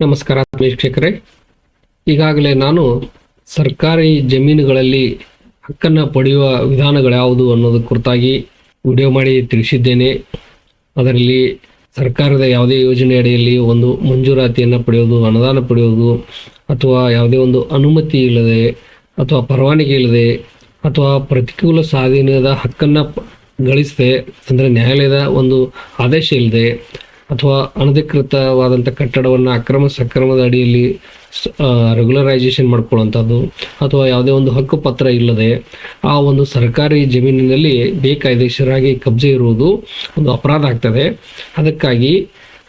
ನಮಸ್ಕಾರ ವೀಕ್ಷಕರೇ. ಈಗಾಗಲೇ ನಾನು ಸರ್ಕಾರಿ ಜಮೀನುಗಳಲ್ಲಿ ಹಕ್ಕನ್ನು ಪಡೆಯುವ ವಿಧಾನಗಳು ಯಾವುದು ಅನ್ನೋದು ಕುರಿತಾಗಿ ವಿಡಿಯೋ ಮಾಡಿ ತಿಳಿಸಿದ್ದೇನೆ. ಅದರಲ್ಲಿ ಸರ್ಕಾರದ ಯಾವುದೇ ಯೋಜನೆ ಅಡಿಯಲ್ಲಿ ಒಂದು ಮಂಜೂರಾತಿಯನ್ನು ಪಡೆಯೋದು, ಅನುದಾನ ಪಡೆಯೋದು, ಅಥವಾ ಯಾವುದೇ ಒಂದು ಅನುಮತಿ ಇಲ್ಲದೆ ಅಥವಾ ಪರವಾನಗಿ ಇಲ್ಲದೆ ಅಥವಾ ಪ್ರತಿಕೂಲ ಸ್ವಾಧೀನದ ಹಕ್ಕನ್ನು ಗಳಿಸದೆ, ಅಂದರೆ ನ್ಯಾಯಾಲಯದ ಒಂದು ಆದೇಶ ಇಲ್ಲದೆ ಅಥವಾ ಅನಧಿಕೃತವಾದಂಥ ಕಟ್ಟಡವನ್ನು ಅಕ್ರಮ ಸಕ್ರಮದ ಅಡಿಯಲ್ಲಿ ರೆಗ್ಯುಲರೈಸೇಷನ್ ಮಾಡ್ಕೊಳ್ಳುವಂಥದ್ದು ಅಥವಾ ಯಾವುದೇ ಒಂದು ಹಕ್ಕು ಪತ್ರ ಇಲ್ಲದೆ ಆ ಒಂದು ಸರ್ಕಾರಿ ಜಮೀನಿನಲ್ಲಿ ಬೇಕಾಯ್ದೇಶರಾಗಿ ಕಬ್ಜೆ ಇರುವುದು ಒಂದು ಅಪರಾಧ ಆಗ್ತದೆ. ಅದಕ್ಕಾಗಿ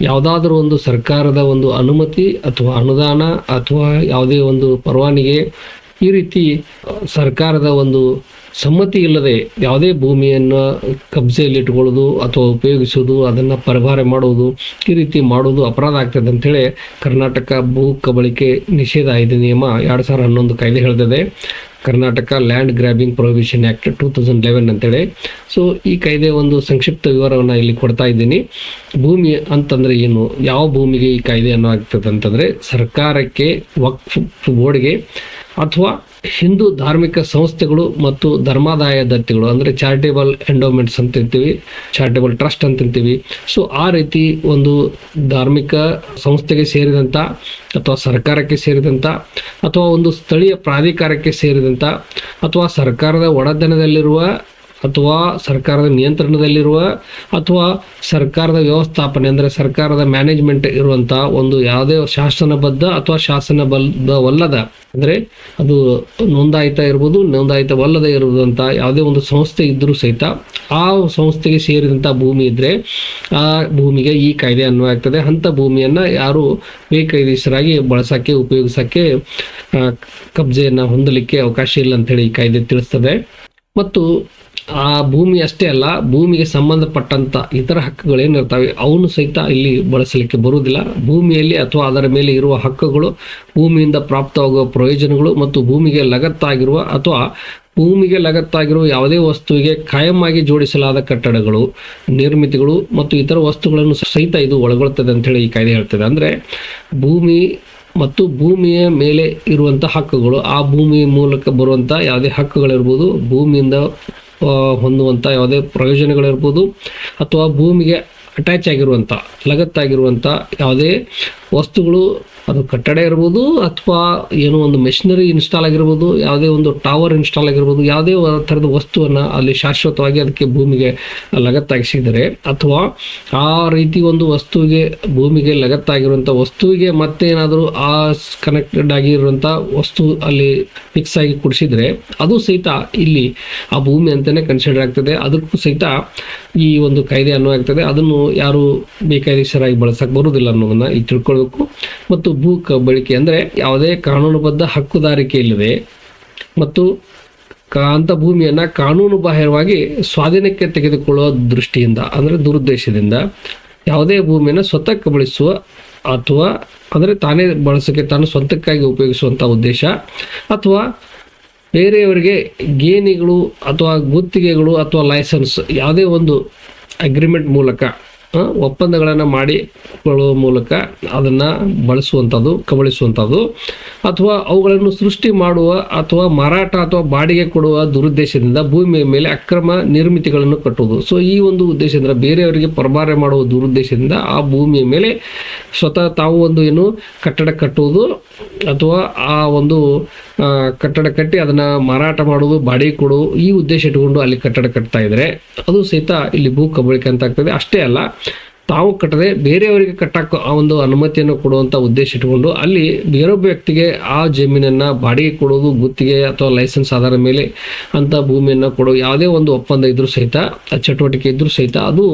ಯಾವುದಾದ್ರೂ ಒಂದು ಸರ್ಕಾರದ ಒಂದು ಅನುಮತಿ ಅಥವಾ ಅನುದಾನ ಅಥವಾ ಯಾವುದೇ ಒಂದು ಪರವಾನಿಗೆ ಈ ರೀತಿ ಸರ್ಕಾರದ ಒಂದು ಸಮ್ಮತಿ ಇಲ್ಲದೆ ಯಾವುದೇ ಭೂಮಿಯನ್ನು ಕಬ್ಜೆಯಲ್ಲಿ ಇಟ್ಕೊಳ್ಳೋದು ಅಥವಾ ಉಪಯೋಗಿಸೋದು, ಅದನ್ನು ಪರಿಭಾರೆ ಮಾಡೋದು, ಈ ರೀತಿ ಮಾಡೋದು ಅಪರಾಧ ಆಗ್ತದೆ ಅಂತೇಳಿ ಕರ್ನಾಟಕ ಭೂ ಕಬಳಿಕೆ ನಿಷೇಧ ಅಧಿನಿಯಮ ಎರಡು ಸಾವಿರದ ಹನ್ನೊಂದು ಕಾಯ್ದೆ ಹೇಳ್ತದೆ. Karnataka land grabbing prohibition act two thousand eleven ಅಂತೇಳಿ. ಸೊ ಈ ಕಾಯ್ದೆ ಒಂದು ಸಂಕ್ಷಿಪ್ತ ವಿವರವನ್ನು ಇಲ್ಲಿ ಕೊಡ್ತಾ ಇದ್ದೀನಿ. ಭೂಮಿ ಅಂತಂದರೆ ಏನು? ಯಾವ ಭೂಮಿಗೆ ಈ ಕಾಯ್ದೆ ಅನ್ನೋ ಆಗ್ತದೆ ಅಂತಂದರೆ ಸರ್ಕಾರಕ್ಕೆ ವಕ್ಫ್ ಬೋರ್ಡ್ಗೆ ಅಥವಾ ಹಿಂದೂ ಧಾರ್ಮಿಕ ಸಂಸ್ಥೆಗಳು ಮತ್ತು ಧರ್ಮಾದಾಯ ದತ್ತಿಗಳು, ಅಂದರೆ ಚಾರಿಟೇಬಲ್ ಎಂಡೋಮೆಂಟ್ಸ್ ಅಂತ ಇರ್ತೀವಿ ಚಾರಿಟೇಬಲ್ ಟ್ರಸ್ಟ್ ಅಂತ ಇರ್ತೀವಿ. ಸೊ ಆ ರೀತಿ ಒಂದು ಧಾರ್ಮಿಕ ಸಂಸ್ಥೆಗೆ ಸೇರಿದಂಥ ಅಥವಾ ಸರ್ಕಾರಕ್ಕೆ ಸೇರಿದಂಥ ಅಥವಾ ಒಂದು ಸ್ಥಳೀಯ ಪ್ರಾಧಿಕಾರಕ್ಕೆ ಸೇರಿದಂಥ ಅಥವಾ ಸರ್ಕಾರದ ಒಡೆತನದಲ್ಲಿರುವ ಅಥವಾ ಸರ್ಕಾರದ ನಿಯಂತ್ರಣದಲ್ಲಿರುವ ಅಥವಾ ಸರ್ಕಾರದ ವ್ಯವಸ್ಥಾಪನೆ, ಅಂದರೆ ಸರ್ಕಾರದ ಮ್ಯಾನೇಜ್ಮೆಂಟ್ ಇರುವಂಥ ಒಂದು ಯಾವುದೇ ಶಾಸನಬದ್ಧ ಅಥವಾ ಶಾಸನಬದ್ಧವಲ್ಲದ, ಅಂದರೆ ಅದು ನೋಂದಾಯಿತ ಇರ್ಬೋದು, ನೋಂದಾಯಿತವಲ್ಲದೆ ಇರುವಂಥ ಯಾವುದೇ ಒಂದು ಸಂಸ್ಥೆ ಇದ್ದರೂ ಸಹಿತ ಆ ಸಂಸ್ಥೆಗೆ ಸೇರಿದಂಥ ಭೂಮಿ ಇದ್ದರೆ ಆ ಭೂಮಿಗೆ ಈ ಕಾಯ್ದೆ ಅನ್ವಯ ಆಗ್ತದೆ ಅಂಥ ಭೂಮಿಯನ್ನು ಯಾರು ಬೇಕೈದೇಶರಾಗಿ ಬಳಸೋಕ್ಕೆ, ಉಪಯೋಗಿಸೋಕ್ಕೆ ಕಬ್ಜೆಯನ್ನು ಹೊಂದಲಿಕ್ಕೆ ಅವಕಾಶ ಇಲ್ಲ ಅಂತೇಳಿ ಈ ಕಾಯ್ದೆ ತಿಳಿಸ್ತದೆ. ಮತ್ತು ಆ ಭೂಮಿ ಅಷ್ಟೇ ಅಲ್ಲ, ಭೂಮಿಗೆ ಸಂಬಂಧಪಟ್ಟಂತ ಇತರ ಹಕ್ಕುಗಳೇನಿರ್ತವೆ ಅವನು ಸಹಿತ ಇಲ್ಲಿ ಬಳಸಲಿಕ್ಕೆ ಬರುವುದಿಲ್ಲ. ಭೂಮಿಯಲ್ಲಿ ಅಥವಾ ಅದರ ಮೇಲೆ ಇರುವ ಹಕ್ಕುಗಳು, ಭೂಮಿಯಿಂದ ಪ್ರಾಪ್ತವಾಗುವ ಪ್ರಯೋಜನಗಳು ಮತ್ತು ಭೂಮಿಗೆ ಲಗತ್ತಾಗಿರುವ ಅಥವಾ ಭೂಮಿಗೆ ಲಗತ್ತಾಗಿರುವ ಯಾವುದೇ ವಸ್ತುವಿಗೆ ಕಾಯಮಾಗಿ ಜೋಡಿಸಲಾದ ಕಟ್ಟಡಗಳು, ನಿರ್ಮಿತಿಗಳು ಮತ್ತು ಇತರ ವಸ್ತುಗಳನ್ನು ಸಹಿತ ಇದು ಒಳಗೊಳ್ತದೆ ಅಂತೇಳಿ ಈ ಕಾಯ್ದೆ ಹೇಳ್ತದೆ. ಅಂದರೆ ಭೂಮಿ ಮತ್ತು ಭೂಮಿಯ ಮೇಲೆ ಇರುವಂಥ ಹಕ್ಕುಗಳು, ಆ ಭೂಮಿ ಮೂಲಕ ಬರುವಂಥ ಯಾವುದೇ ಹಕ್ಕುಗಳಿರ್ಬೋದು, ಭೂಮಿಯಿಂದ ಹೊಂದುವಂಥ ಯಾವುದೇ ಪ್ರಯೋಜನಗಳಿರ್ಬೋದು ಅಥವಾ ಭೂಮಿಗೆ ಅಟ್ಯಾಚ್ ಆಗಿರುವಂಥ ಲಗತ್ತಾಗಿರುವಂಥ ಯಾವುದೇ ವಸ್ತುಗಳು ಅದು ಕಟ್ಟಡ ಇರ್ಬೋದು ಅಥವಾ ಏನೋ ಒಂದು ಮೆಷಿನರಿ ಇನ್ಸ್ಟಾಲ್ ಆಗಿರ್ಬೋದು, ಯಾವುದೇ ಒಂದು ಟವರ್ ಇನ್ಸ್ಟಾಲ್ ಆಗಿರ್ಬೋದು, ಯಾವುದೇ ಥರದ ವಸ್ತುವನ್ನು ಅಲ್ಲಿ ಶಾಶ್ವತವಾಗಿ ಅದಕ್ಕೆ ಭೂಮಿಗೆ ಲಗತ್ತಾಗಿಸಿದರೆ, ಅಥವಾ ಆ ರೀತಿ ಒಂದು ವಸ್ತುವಿಗೆ ಭೂಮಿಗೆ ಲಗತ್ತಾಗಿರುವಂಥ ವಸ್ತುವಿಗೆ ಮತ್ತೇನಾದರೂ ಆ ಕನೆಕ್ಟೆಡ್ ಆಗಿರುವಂಥ ವಸ್ತು ಅಲ್ಲಿ ಫಿಕ್ಸ್ ಆಗಿ ಕೊಡಿಸಿದರೆ, ಅದು ಸಹಿತ ಇಲ್ಲಿ ಆ ಭೂಮಿ ಅಂತಲೇ ಕನ್ಸಿಡರ್ ಆಗ್ತದೆ. ಅದಕ್ಕೂ ಸಹಿತ ಈ ಒಂದು ಕಾಯ್ದೆ ಅನ್ವಯ ಆಗ್ತದೆ. ಅದನ್ನು ಯಾರು ಬೇಕಾದೇಶರಾಗಿ ಬಳಸಕ್ಕೆ ಬರುವುದಿಲ್ಲ ಅನ್ನೋದನ್ನ ಇಲ್ಲಿ ತಿಳ್ಕೊಳ್ಬೇಕು. ಮತ್ತು ಭೂ ಕಬಳಿಕೆ ಅಂದರೆ ಯಾವುದೇ ಕಾನೂನುಬದ್ಧ ಹಕ್ಕುದಾರಿಕೆ ಇಲ್ಲದೆ ಮತ್ತು ಅಂತ ಭೂಮಿಯನ್ನು ಕಾನೂನು ಬಾಹಿರವಾಗಿ ಸ್ವಾಧೀನಕ್ಕೆ ತೆಗೆದುಕೊಳ್ಳುವ ದೃಷ್ಟಿಯಿಂದ ಅಂದರೆ ದುರುದ್ದೇಶದಿಂದ ಯಾವುದೇ ಭೂಮಿಯನ್ನು ಸ್ವತಃ ಬಳಸುವ ಅಥವಾ ಅಂದರೆ ತಾನೇ ಬಳಸಕ್ಕೆ ತಾನು ಸ್ವಂತಕ್ಕಾಗಿ ಉಪಯೋಗಿಸುವಂಥ ಉದ್ದೇಶ ಅಥವಾ ಬೇರೆಯವರಿಗೆ ಗೇಣಿಗಳು ಅಥವಾ ಗುತ್ತಿಗೆಗಳು ಅಥವಾ ಲೈಸೆನ್ಸ್ ಯಾವುದೇ ಒಂದು ಅಗ್ರಿಮೆಂಟ್ ಮೂಲಕ ಒಪ್ಪಂದಗಳನ್ನು ಮಾಡಿಕೊಳ್ಳುವ ಮೂಲಕ ಅದನ್ನು ಬಳಸುವಂಥದ್ದು ಕಬಳಿಸುವಂಥದ್ದು ಅಥವಾ ಅವುಗಳನ್ನು ಸೃಷ್ಟಿ ಮಾಡುವ ಅಥವಾ ಮಾರಾಟ ಅಥವಾ ಬಾಡಿಗೆ ಕೊಡುವ ದುರುದ್ದೇಶದಿಂದ ಭೂಮಿಯ ಮೇಲೆ ಅಕ್ರಮ ನಿರ್ಮಿತಿಗಳನ್ನು ಕಟ್ಟುವುದು. ಸೊ ಈ ಒಂದು ಉದ್ದೇಶದಿಂದ ಬೇರೆಯವರಿಗೆ ಪರಭಾರೆ ಮಾಡುವ ದುರುದ್ದೇಶದಿಂದ ಆ ಭೂಮಿಯ ಮೇಲೆ ಸ್ವತಃ ತಾವು ಒಂದು ಏನು ಕಟ್ಟಡ ಕಟ್ಟುವುದು ಅಥವಾ ಆ ಒಂದು ಕಟ್ಟಡ ಕಟ್ಟಿ ಅದನ್ನ ಮಾರಾಟ ಮಾಡುವುದು ಬಾಡಿಗೆ ಕೊಡು, ಈ ಉದ್ದೇಶ ಇಟ್ಟುಕೊಂಡು ಅಲ್ಲಿ ಕಟ್ಟಡ ಕಟ್ತಾ ಇದ್ದಾರೆ ಅದು ಸಹಿತ ಇಲ್ಲಿ ಭೂ ಕಬಳಿಕೆ ಅಂತ ಆಗ್ತದೆ. ಅಷ್ಟೇ ಅಲ್ಲ, ತಾವು ಕಟ್ಟದೆ ಬೇರೆಯವರಿಗೆ ಕಟ್ಟಕ್ಕೆ ಆ ಒಂದು ಅನುಮತಿಯನ್ನು ಕೊಡುವಂಥ ಉದ್ದೇಶ ಇಟ್ಟುಕೊಂಡು ಅಲ್ಲಿ ಬೇರೊಬ್ಬ ವ್ಯಕ್ತಿಗೆ ಆ ಜಮೀನನ್ನು ಬಾಡಿಗೆ ಕೊಡೋದು ಗುತ್ತಿಗೆ ಅಥವಾ ಲೈಸೆನ್ಸ್ ಆಧಾರದ ಮೇಲೆ ಅಂತ ಭೂಮಿಯನ್ನು ಕೊಡೋ, ಯಾವುದೇ ಒಂದು ಒಪ್ಪಂದ ಇದ್ರೂ ಸಹಿತ, ಚಟುವಟಿಕೆ ಇದ್ರೂ ಸಹಿತ ಅದು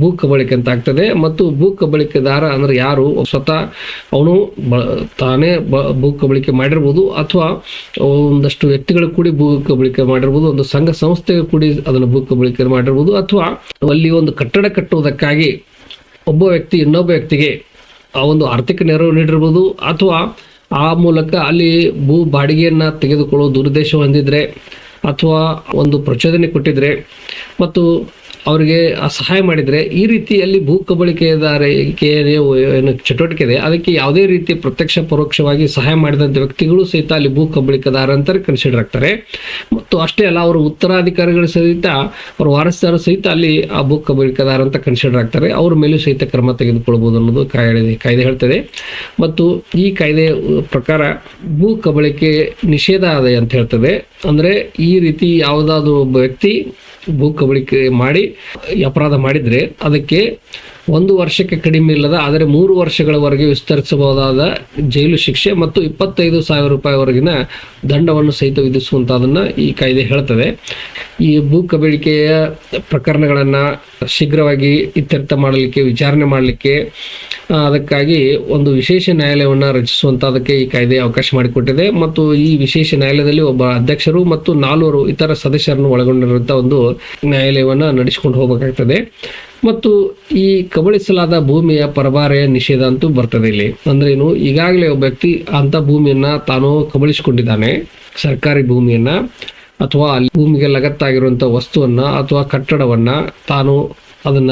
ಭೂ ಕಬಳಿಕೆ ಅಂತ ಆಗ್ತದೆ ಮತ್ತು ಭೂ ಕಬಳಿಕೆದಾರ ಅಂದ್ರೆ ಯಾರು? ಸ್ವತಃ ಅವನು ಬ, ತಾನೇ ಭೂ ಕಬಳಿಕೆ ಮಾಡಿರ್ಬೋದು ಅಥವಾ ಒಂದಷ್ಟು ವ್ಯಕ್ತಿಗಳು ಕೂಡಿ ಭೂ ಕಬಳಿಕೆ ಮಾಡಿರ್ಬೋದು, ಒಂದು ಸಂಘ ಸಂಸ್ಥೆ ಕೂಡಿ ಅದನ್ನು ಭೂ ಕಬಳಿಕೆ ಮಾಡಿರ್ಬೋದು, ಅಥವಾ ಅಲ್ಲಿ ಒಂದು ಕಟ್ಟಡ ಕಟ್ಟುವುದಕ್ಕಾಗಿ ಒಬ್ಬ ವ್ಯಕ್ತಿ ಇನ್ನೊಬ್ಬ ವ್ಯಕ್ತಿಗೆ ಆ ಒಂದು ಆರ್ಥಿಕ ನೆರವು ನೀಡಿರ್ಬೋದು, ಅಥವಾ ಆ ಮೂಲಕ ಅಲ್ಲಿ ಭೂ ಬಾಡಿಗೆಯನ್ನು ತೆಗೆದುಕೊಳ್ಳೋ ದುರುದ್ದೇಶ ಹೊಂದಿದ್ರೆ ಅಥವಾ ಒಂದು ಪ್ರಚೋದನೆ ಕೊಟ್ಟಿದ್ರೆ ಮತ್ತು ಅವರಿಗೆ ಸಹಾಯ ಮಾಡಿದರೆ ಈ ರೀತಿಯಲ್ಲಿ ಭೂ ಕಬಳಿಕೆದಾರಿಕೆ ಏನು ಚಟುವಟಿಕೆ ಇದೆ, ಅದಕ್ಕೆ ಯಾವುದೇ ರೀತಿ ಪ್ರತ್ಯಕ್ಷ ಪರೋಕ್ಷವಾಗಿ ಸಹಾಯ ಮಾಡಿದಂಥ ವ್ಯಕ್ತಿಗಳು ಸಹಿತ ಅಲ್ಲಿ ಭೂ ಕಬಳಿಕೆದಾರ ಅಂತ ಕನ್ಸಿಡರ್ ಆಗ್ತಾರೆ. ಮತ್ತು ಅಷ್ಟೇ ಅಲ್ಲ, ಅವರು ಉತ್ತರಾಧಿಕಾರಿಗಳು ಸಹಿತ, ಅವರ ವಾರಸ್ದಾರರು ಸಹಿತ ಅಲ್ಲಿ ಆ ಭೂ ಕಬಳಿಕೆದಾರ ಅಂತ ಕನ್ಸಿಡರ್ ಆಗ್ತಾರೆ. ಅವ್ರ ಮೇಲೂ ಸಹಿತ ಕ್ರಮ ತೆಗೆದುಕೊಳ್ಬೋದು ಅನ್ನೋದು ಕಾಯ್ದೆ ಕಾಯ್ದೆ ಹೇಳ್ತದೆ. ಮತ್ತು ಈ ಕಾಯ್ದೆ ಪ್ರಕಾರ ಭೂ ಕಬಳಿಕೆ ನಿಷೇಧ ಆದಾಯ ಅಂತ ಹೇಳ್ತದೆ. ಅಂದರೆ ಈ ರೀತಿ ಯಾವುದಾದ್ರೂ ಒಬ್ಬ ವ್ಯಕ್ತಿ ಭೂ ಕಬಳಿಕೆ ಮಾಡಿ ಈ ಅಪರಾಧ ಮಾಡಿದರೆ ಅದಕ್ಕೆ ಒಂದು ವರ್ಷಕ್ಕೆ ಕಡಿಮೆ ಇಲ್ಲದ, ಆದರೆ ಮೂರು ವರ್ಷಗಳವರೆಗೆ ವಿಸ್ತರಿಸಬಹುದಾದ ಜೈಲು ಶಿಕ್ಷೆ ಮತ್ತು ಇಪ್ಪತ್ತೈದು ಸಾವಿರ ರೂಪಾಯಿವರೆಗಿನ ದಂಡವನ್ನು ಸಹಿತ ವಿಧಿಸುವಂಥದ್ದನ್ನು ಈ ಕಾಯ್ದೆ ಹೇಳ್ತದೆ. ಈ ಭೂ ಕಬಳಿಕೆಯ ಪ್ರಕರಣಗಳನ್ನು ಶೀಘ್ರವಾಗಿ ಇತ್ಯರ್ಥ ಮಾಡಲಿಕ್ಕೆ, ವಿಚಾರಣೆ ಮಾಡಲಿಕ್ಕೆ ಅದಕ್ಕಾಗಿ ಒಂದು ವಿಶೇಷ ನ್ಯಾಯಾಲಯವನ್ನು ರಚಿಸುವಂತ ಅದಕ್ಕೆ ಈ ಕಾಯ್ದೆ ಅವಕಾಶ ಮಾಡಿಕೊಟ್ಟಿದೆ. ಮತ್ತು ಈ ವಿಶೇಷ ನ್ಯಾಯಾಲಯದಲ್ಲಿ ಒಬ್ಬ ಅಧ್ಯಕ್ಷರು ಮತ್ತು ನಾಲ್ವರು ಇತರ ಸದಸ್ಯರನ್ನು ಒಳಗೊಂಡಿರುವಂಥ ಒಂದು ನ್ಯಾಯಾಲಯವನ್ನು ನಡೆಸಿಕೊಂಡು ಹೋಗಬೇಕಾಗ್ತದೆ. ಮತ್ತು ಈ ಕಬಳಿಸಲಾದ ಭೂಮಿಯ ಪರಭಾರೆಯ ನಿಷೇಧ ಅಂತೂ ಬರ್ತದೆ ಇಲ್ಲಿ. ಅಂದ್ರೆ ಏನು, ಈಗಾಗಲೇ ಒಬ್ಬ ವ್ಯಕ್ತಿ ಅಂತ ಭೂಮಿಯನ್ನ ತಾನು ಕಬಳಿಸಿಕೊಂಡಿದ್ದಾನೆ. ಸರ್ಕಾರಿ ಭೂಮಿಯನ್ನ, ಅಥವಾ ಅಲ್ಲಿ ಭೂಮಿಗೆ ಲಗತ್ತಾಗಿರುವಂಥ ವಸ್ತುವನ್ನ ಅಥವಾ ಕಟ್ಟಡವನ್ನ ತಾನು ಅದನ್ನ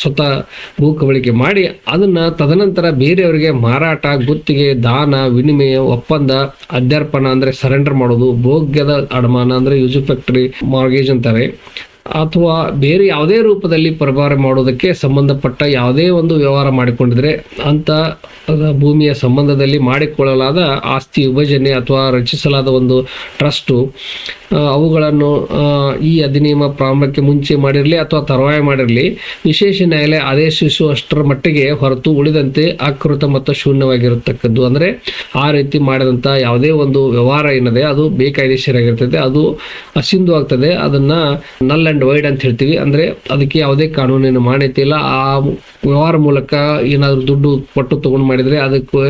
ಸ್ವತಃ ಭೂ ಕಬಳಿಕೆ ಮಾಡಿ ಅದನ್ನ ತದನಂತರ ಬೇರೆಯವರಿಗೆ ಮಾರಾಟ, ಗುತ್ತಿಗೆ, ದಾನ, ವಿನಿಮಯ, ಒಪ್ಪಂದ, ಅಧ್ಯಾರ್ಪಣ ಅಂದ್ರೆ ಸರೆಂಡರ್ ಮಾಡೋದು, ಭೋಗ್ಯದ ಅಡಮಾನ ಅಂದ್ರೆ ಯೂಸು ಫ್ಯಾಕ್ಟರಿ ಮಾರ್ಗೇಜ್ ಅಂತಾರೆ. ಅಥವಾ ಬೇರೆ ಯಾವುದೇ ರೂಪದಲ್ಲಿ ಪರಭಾರ ಮಾಡೋದಕ್ಕೆ ಸಂಬಂಧಪಟ್ಟ ಯಾವುದೇ ಒಂದು ವ್ಯವಹಾರ ಮಾಡಿಕೊಂಡಿದ್ರೆ ಅಂತ ಭೂಮಿಯ ಸಂಬಂಧದಲ್ಲಿ ಮಾಡಿಕೊಳ್ಳಲಾದ ಆಸ್ತಿ ವಿಭಜನೆ ಅಥವಾ ರಚಿಸಲಾದ ಒಂದು ಟ್ರಸ್ಟು ಅವುಗಳನ್ನು ಈ ಅಧಿನಿಯಮ ಪ್ರಾರಂಭಕ್ಕೆ ಮುಂಚೆ ಮಾಡಿರಲಿ ಅಥವಾ ತರುವಾಯ ಮಾಡಿರಲಿ, ವಿಶೇಷ ನ್ಯಾಯಾಲಯ ಆದೇಶಿಸುವಷ್ಟರ ಮಟ್ಟಿಗೆ ಹೊರತು ಉಳಿದಂತೆ ಆಕೃತ ಮತ್ತು ಶೂನ್ಯವಾಗಿರತಕ್ಕದ್ದು. ಅಂದರೆ ಆ ರೀತಿ ಮಾಡಿದಂಥ ಯಾವುದೇ ಒಂದು ವ್ಯವಹಾರ ಏನಿದೆ, ಅದು ಬೇಕಾಯ್ದೆಶರಾಗಿರ್ತದೆ, ಅದು ಅಸಿಂಧು ಆಗ್ತದೆ, ಅದನ್ನು ನಲ್ ಆ್ಯಂಡ್ ವೈಡ್ ಅಂತ ಹೇಳ್ತೀವಿ. ಅಂದರೆ ಅದಕ್ಕೆ ಯಾವುದೇ ಕಾನೂನಿನ ಮಾನ್ಯತೆ ಇಲ್ಲ. ಆ ವ್ಯವಹಾರ ಮೂಲಕ ಏನಾದರೂ ದುಡ್ಡು ಕೊಟ್ಟು ತಗೊಂಡು ಮಾಡಿದರೆ ಅದಕ್ಕೆ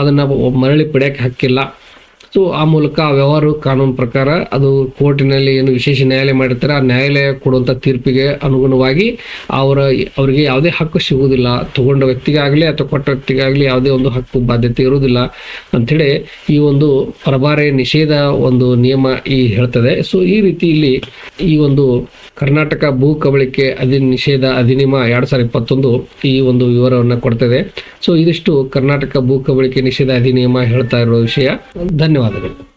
ಅದನ್ನ ಮರಳಿ ಪಡೆಯೋಕ್ಕೆ ಹಕ್ಕಿಲ್ಲ. ಸೊ ಆ ಮೂಲಕ ಆ ವ್ಯವಹಾರ ಕಾನೂನು ಪ್ರಕಾರ ಅದು ಕೋರ್ಟಿನಲ್ಲಿ ಏನು ವಿಶೇಷ ನ್ಯಾಯಾಲಯ ಮಾಡಿರ್ತಾರೆ, ಆ ನ್ಯಾಯಾಲಯ ಕೊಡುವಂಥ ತೀರ್ಪಿಗೆ ಅನುಗುಣವಾಗಿ ಅವರ ಅವರಿಗೆ ಯಾವುದೇ ಹಕ್ಕು ಸಿಗುವುದಿಲ್ಲ. ತಗೊಂಡ ವ್ಯಕ್ತಿಗಾಗಲಿ ಅಥವಾ ಕೊಟ್ಟ ವ್ಯಕ್ತಿಗಾಗಲಿ ಯಾವುದೇ ಒಂದು ಹಕ್ಕು ಬಾಧ್ಯತೆ ಇರುವುದಿಲ್ಲ ಅಂಥೇಳಿ ಈ ಒಂದು ಪರಭಾರೆ ನಿಷೇಧ ಒಂದು ನಿಯಮ ಈ ಹೇಳ್ತದೆ. ಸೊ ಈ ರೀತಿ ಇಲ್ಲಿ ಈ ಒಂದು ಕರ್ನಾಟಕ ಭೂ ಕಬಳಿಕೆ ಅಧಿ ನಿಷೇಧ ಅಧಿನಿಯಮ ಎರಡ್ ಸಾವಿರದ ಇಪ್ಪತ್ತೊಂದು ಈ ಒಂದು ವಿವರವನ್ನು ಕೊಡ್ತದೆ. ಸೊ ಇದಿಷ್ಟು ಕರ್ನಾಟಕ ಭೂ ಕಬಳಿಕೆ ನಿಷೇಧ ಅಧಿನಿಯಮ ಹೇಳ್ತಾ ಇರೋ ವಿಷಯ. ധന്യവാദങ്ങൾ.